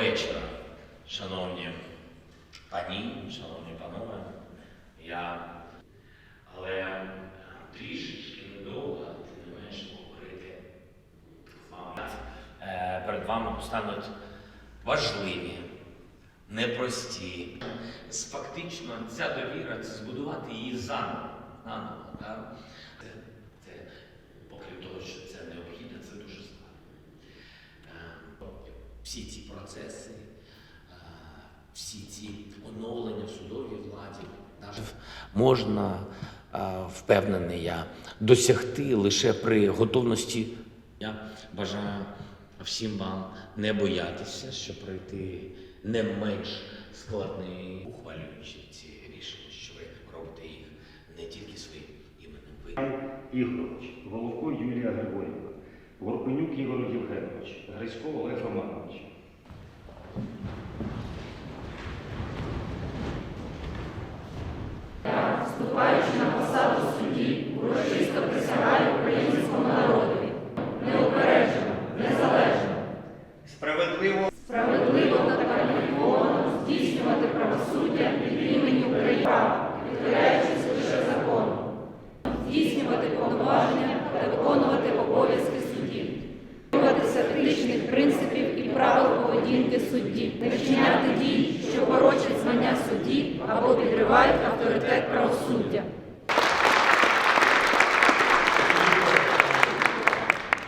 вечора, шановні пані, шановні панове. Я але трішечки недовго, ти не маєш говорити з. Е, перед вами постануть важливі, непрості. Фактично, ця довіра це збудувати її заново. Всі ці процеси, е, всі ці оновлення в судовій владі можна, е, впевнений я, досягти лише при готовності. Я бажаю всім вам не боятися, щоб пройти не менш складний, ухвалюючи ці рішення, що ви робите їх не тільки своїм іменем. Ви Ігорович, Головко Юлія Григорівна, Горпенюк Ігор Євгенович, Грисько Олег Романович. вступаючи на посаду судді, урочисто присягаю українському народові. Неупереджено, незалежно. Справедливо Справедливо та кваліфіковано здійснювати правосуддя від імені України, відхиляючись лише закону, здійснювати повноваження та виконувати обов'язки. поведінки судді, не вчиняти дій, що порочать звання судді або підривають авторитет правосуддя.